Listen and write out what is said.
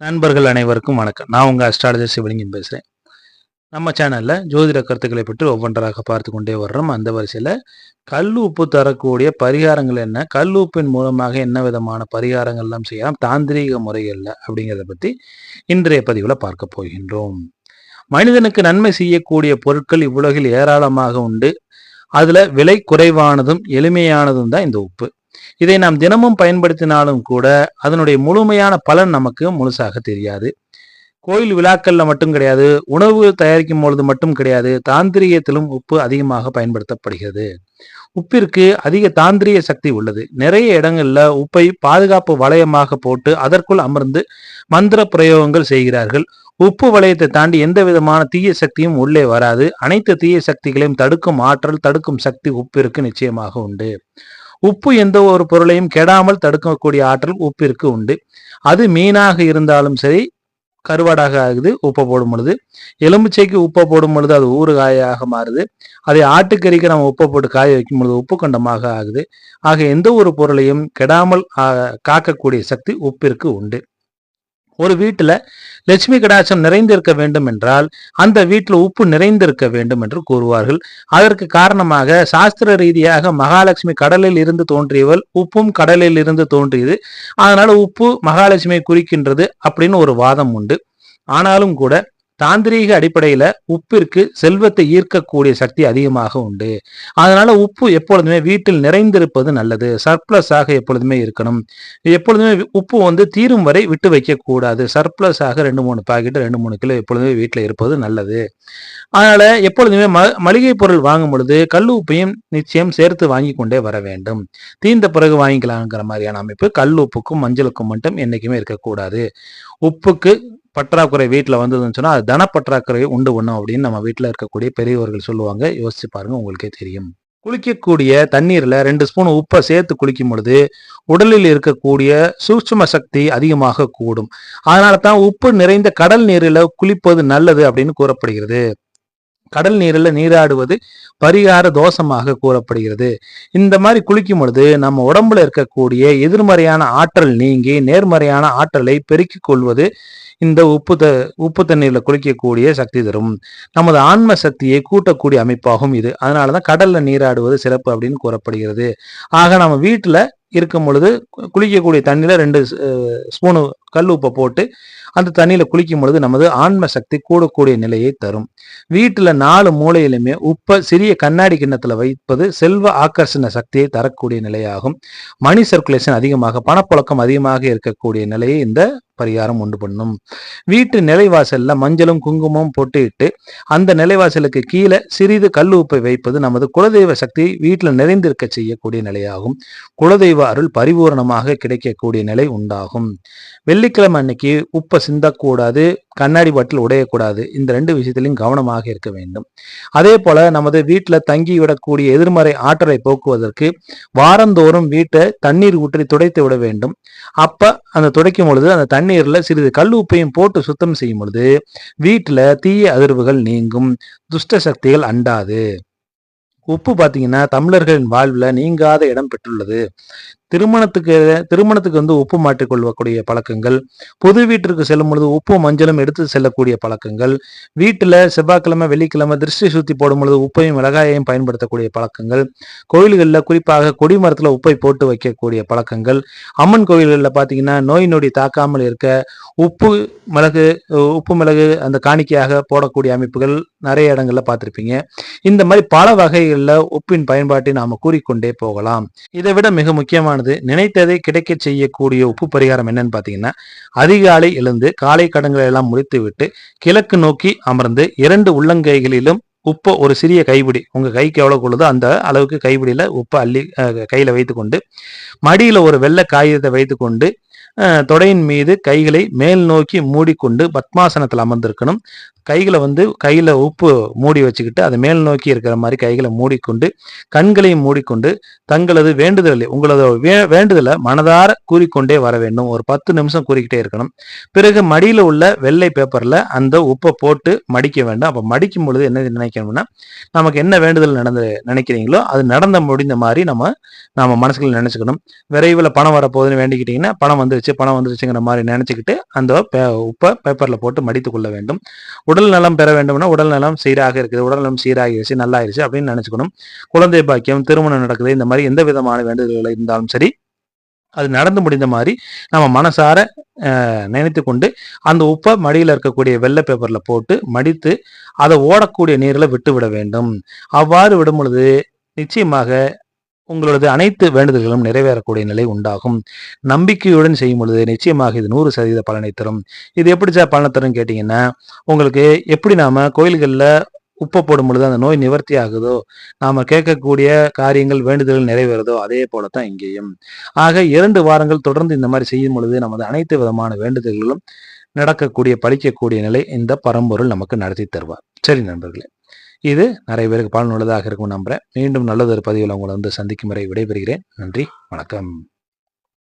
நண்பர்கள் அனைவருக்கும் வணக்கம். நான் உங்கள் அஸ்ட்ராலஜர் சிவலிங்கன் பேசுகிறேன் நம்ம சேனலில் ஜோதிட கருத்துக்களை பற்றி ஒவ்வொன்றாக பார்த்து கொண்டே வர்றோம். அந்த வரிசையில் கல் உப்பு தரக்கூடிய பரிகாரங்கள் என்ன? கல் உப்பின் மூலமாக என்ன விதமான பரிகாரங்கள்லாம் செய்யலாம்? தாந்திரீக முறைகளில் அப்படிங்கிறத பற்றி இன்றைய பதிவில் பார்க்க போகின்றோம். மனிதனுக்கு நன்மை செய்யக்கூடிய பொருட்கள் இவ்வுலகில் ஏராளமாக உண்டு. அதில் விலை குறைவானதும் எளிமையானதும் தான் இந்த உப்பு. இதை நாம் தினமும் பயன்படுத்தினாலும் கூட அதனுடைய முழுமையான பலன் நமக்கு முழுசாக தெரியாது. கோயில் விழாக்கள்ல மட்டும் கிடையாது உணவு தயாரிக்கும் பொழுது மட்டும் கிடையாது தாந்திரியத்திலும் உப்பு அதிகமாக பயன்படுத்தப்படுகிறது. உப்பிற்கு அதிக தாந்திரிய சக்தி உள்ளது. நிறைய இடங்கள்ல உப்பை பாதுகாப்பு வளையமாக போட்டு அதற்குள் அமர்ந்து மந்திர பிரயோகங்கள் செய்கிறார்கள். உப்பு வளையத்தை தாண்டி எந்த விதமான தீய சக்தியும் உள்ளே வராது. அனைத்து தீய சக்திகளையும் தடுக்கும் ஆற்றல் தடுக்கும் சக்தி உப்பிற்கு நிச்சயமாக உண்டு. உப்பு எந்த ஒரு பொருளையும் கெடாமல் தடுக்கக்கூடிய ஆற்றல் உப்பிற்கு உண்டு. அது மீனாக இருந்தாலும் சரி கருவாடாக ஆகுது உப்பை போடும் பொழுது. எலும்புச்சைக்கு உப்பை போடும் பொழுது அது ஊறுகாயாக மாறுது. அதை ஆட்டுக்கறிக்கு நம்ம உப்பை போட்டு காய வைக்கும் பொழுது உப்பு கண்டமாக ஆகுது. ஆக எந்த ஒரு பொருளையும் கெடாமல் காக்கக்கூடிய சக்தி உப்பிற்கு உண்டு. ஒரு வீட்டில் லட்சுமி கடாட்சம் நிறைந்திருக்க வேண்டும் என்றால் அந்த வீட்டில் உப்பு நிறைந்திருக்க வேண்டும் என்று கூறுவார்கள். அதற்கு காரணமாக சாஸ்திர ரீதியாக மகாலட்சுமி கடலில் இருந்து தோன்றியவள் உப்பும் கடலில் இருந்து தோன்றியது. அதனால உப்பு மகாலட்சுமியை குறிக்கின்றது அப்படின்னு ஒரு வாதம் உண்டு. ஆனாலும் கூட தாந்திரீக அடிப்படையில உப்பிற்கு செல்வத்தை ஈர்க்கக்கூடிய சக்தி அதிகமாக உண்டு. அதனால உப்பு எப்பொழுதுமே வீட்டில் நிறைந்திருப்பது நல்லது. சர்ப்ளஸ் ஆக எப்பொழுதுமே இருக்கணும். எப்பொழுதுமே உப்பு வந்து தீரும் வரை விட்டு வைக்க கூடாது சர்ப்ளஸ் ஆக ரெண்டு மூணு பாக்கெட் ரெண்டு மூணு கிலோ எப்பொழுதுமே வீட்டில் இருப்பது நல்லது. அதனால எப்பொழுதுமே ம மளிகை பொருள் வாங்கும் பொழுது கல் உப்பையும் நிச்சயம் சேர்த்து வாங்கி கொண்டே வர வேண்டும். தீர்ந்த பிறகு வாங்கிக்கலாங்கிற மாதிரியான அமைப்பு கல் உப்புக்கும் மஞ்சளுக்கும் மட்டும் என்றைக்குமே இருக்கக்கூடாது. உப்புக்கு பற்றாக்குறை வீட்டில் வந்ததுன்னு சொன்னால் அது தனப்பற்றாக்குறை உண்டு பண்ணும் அப்படின்னு நம்ம வீட்டில் இருக்கக்கூடிய பெரியவர்கள் சொல்லுவாங்க. யோசிச்சு பாருங்க உங்களுக்கே தெரியும். குளிக்கக்கூடிய தண்ணீரில் ரெண்டு ஸ்பூன் உப்பை சேர்த்து குளிக்கும் பொழுது உடலில் இருக்கக்கூடிய சூட்சும சக்தி அதிகமாக கூடும். அதனால தான் உப்பு நிறைந்த கடல் நீரில் குளிப்பது நல்லது அப்படின்னு கூறப்படுகிறது. கடல் நீரில் நீராடுவது பரிகார தோஷமாக கூறப்படுகிறது. இந்த மாதிரி குளிக்கும் பொழுது நம்ம உடம்புல இருக்கக்கூடிய எதிர்மறையான ஆற்றல் நீங்கி நேர்மறையான ஆற்றலை பெருக்கிக் கொள்வது இந்த உப்பு த உப்பு தண்ணீரில் குளிக்கக்கூடிய சக்தி தரும். நமது ஆன்ம சக்தியை கூட்டக்கூடிய அமைப்பாகும் இது. அதனால தான் கடலில் நீராடுவது சிறப்பு அப்படின்னு கூறப்படுகிறது. ஆக நம்ம வீட்டில் இருக்கும் பொழுது குளிக்கக்கூடிய தண்ணியில் ரெண்டு ஸ்பூனு கல் உப்பை போட்டு அந்த தண்ணியில் குளிக்கும் பொழுது நமது ஆன்ம சக்தி கூடக்கூடிய நிலையை தரும். வீட்டுல நாலு மூலையிலுமே உப்பை சிறிய கண்ணாடி கிண்ணத்துல வைப்பது செல்வ ஆக்கர்ஷண சக்தியை தரக்கூடிய நிலையாகும். மணி சர்க்குலேஷன் அதிகமாக பணப்புழக்கம் அதிகமாக இருக்கக்கூடிய நிலையை இந்த பரிகாரம் உண்டு பண்ணும். வீட்டு நிலைவாசல்ல மஞ்சளும் குங்குமம் பொட்டிட்டு அந்த நிலைவாசலுக்கு கீழே சிறிது கல் உப்பை வைப்பது நமது குலதெய்வ சக்தி வீட்டில் நிறைந்திருக்க செய்யக்கூடிய நிலையாகும். குலதெய்வ அருள் பரிபூரணமாக கிடைக்கக்கூடிய நிலை உண்டாகும். வெள்ளிக்கிழமை அன்னைக்கு உப்பை சிந்தக்கூடாது கண்ணாடி பாட்டில் உடையக்கூடாது. இந்த ரெண்டு விஷயத்திலையும் கவனமாக இருக்க வேண்டும். அதே போல நமது வீட்டில் தங்கி விடக்கூடிய எதிர்மறை ஆற்றலை போக்குவதற்கு வாரந்தோறும் வீட்டை தண்ணீர் ஊற்றி துடைத்து விட வேண்டும். அப்ப அந்த துடைக்கும் பொழுது அந்த தண்ணீர்ல சிறிது கல் உப்பையும் போட்டு சுத்தம் செய்யும் பொழுது வீட்டில் தீய அதிர்வுகள் நீங்கும். துஷ்ட சக்திகள் அண்டாது. உப்பு பார்த்தீங்கன்னா தமிழர்களின் வாழ்வில் நீங்காத இடம் பெற்றுள்ளது. திருமணத்துக்கு திருமணத்துக்கு வந்து உப்பு மாற்றிக்கொள்ளக்கூடிய பழக்கங்கள் புது வீட்டிற்கு செல்லும் பொழுது உப்பு மஞ்சளும் எடுத்து செல்லக்கூடிய பழக்கங்கள் வீட்டில் செவ்வாய்க்கிழமை வெள்ளிக்கிழமை திருஷ்டி சுத்தி போடும் பொழுது உப்பையும் மிளகாயையும் பயன்படுத்தக்கூடிய பழக்கங்கள் கோயில்களில் குறிப்பாக கொடிமரத்தில் உப்பை போட்டு வைக்கக்கூடிய பழக்கங்கள் அம்மன் கோயில்களில் பார்த்தீங்கன்னா நோய் நொடி தாக்காமல் இருக்க உப்பு மிளகு உப்பு மிளகு அந்த காணிக்கையாக போடக்கூடிய அமைப்புகள் நிறைய இடங்களில் பார்த்துருப்பீங்க இந்த மாதிரி பல வகைகளில் உப்பின் பயன்பாட்டை நாம் கூறிக்கொண்டே போகலாம். இதை விட மிக முக்கியமான ஆனது நினைத்ததை கிடைக்க செய்யக்கூடிய உப்பு பரிகாரம் என்னன்னு பார்த்தீங்கன்னா அதிகாலை எழுந்து காலை கடன்களை எல்லாம் முடித்துவிட்டு கிழக்கு நோக்கி அமர்ந்து இரண்டு உள்ளங்கைகளிலும் உப்பை ஒரு சிறிய கைப்பிடி உங்க கைக்கு எவ்வளவு கொள்ளுதோ அந்த அளவுக்கு கைப்பிடியில உப்பை அள்ளி கையில வைத்துக்கொண்டு மடியில ஒரு வெள்ளை காகிதத்தை வைத்துக்கொண்டு தொடையின் மீது கைகளை மேல் நோக்கி மூடிக்கொண்டு பத்மாசனத்தில் அமர்ந்திருக்கணும். கைகளை வந்து கையில் உப்பு மூடி வச்சுக்கிட்டு அதை மேல் நோக்கி இருக்கிற மாதிரி கைகளை மூடிக்கொண்டு கண்களையும் மூடிக்கொண்டு தங்களது வேண்டுதலை உங்களது வே வேண்டுதலை மனதார கூறிக்கொண்டே வர வேண்டும். ஒரு பத்து நிமிஷம் கூறிக்கிட்டே இருக்கணும். பிறகு மடியில் உள்ள வெள்ளை பேப்பரில் அந்த உப்பை போட்டு மடிக்க வேண்டும். அப்போ மடிக்கும் பொழுது என்ன நினைக்கணும்னா நமக்கு என்ன வேண்டுதல் நடந்து நினைக்கிறீங்களோ அது நடந்த முடிந்த மாதிரி நம்ம நம்ம மனசுக்குள்ள நினச்சிக்கணும். விரைவில் பணம் வரப்போகுதுன்னு வேண்டிக்கிட்டிங்கன்னா பணம் வந்து வந்துருச்சு பணம் வந்துருச்சுங்கிற மாதிரி நினச்சிக்கிட்டு அந்த பே உப்பை பேப்பரில் போட்டு மடித்து கொள்ள வேண்டும். உடல் நலம் பெற வேண்டும்னா உடல் நலம் சீராக இருக்குது. உடல் நலம் சீராகிருச்சு நல்லாயிருச்சு அப்படின்னு நினச்சிக்கணும். குழந்தை பாக்கியம் திருமணம் நடக்குது இந்த மாதிரி எந்த விதமான வேண்டுதல்கள் இருந்தாலும் சரி அது நடந்து முடிந்த மாதிரி நம்ம மனசார நினைத்து கொண்டு அந்த உப்பை மடியில் இருக்கக்கூடிய வெள்ளை பேப்பரில் போட்டு மடித்து அதை ஓடக்கூடிய நீரில் விட்டு விட வேண்டும். அவ்வாறு விடும் பொழுது நிச்சயமாக உங்களது அனைத்து வேண்டுதல்களும் நிறைவேறக்கூடிய நிலை உண்டாகும். நம்பிக்கையுடன் செய்யும் பொழுது நிச்சயமாக இது நூறு சதவீத பலனை தரும். இது எப்படி சார் பலனை தரும் கேட்டிங்கன்னா உங்களுக்கு எப்படி நாம கோயில்களில் உப்பை போடும் பொழுது அந்த நோய் நிவர்த்தி ஆகுதோ நாம கேட்கக்கூடிய காரியங்கள் வேண்டுதல்கள் நிறைவேறதோ அதே போலத்தான் இங்கேயும். ஆக இரண்டு வாரங்கள் தொடர்ந்து இந்த மாதிரி செய்யும் பொழுது நமது அனைத்து விதமான வேண்டுதல்களும் நடக்கக்கூடிய பழிக்கக்கூடிய நிலை இந்த பரம்பொருள் நமக்கு நடத்தி தருவார். சரி நண்பர்களே. இது நிறைய பேருக்கு பலனுள்ளதாக இருக்கும் நம்புறேன். மீண்டும் நல்லதொரு பதிவில் உங்களை வந்து சந்திக்கும் வரை விடைபெறுகிறேன். நன்றி வணக்கம்.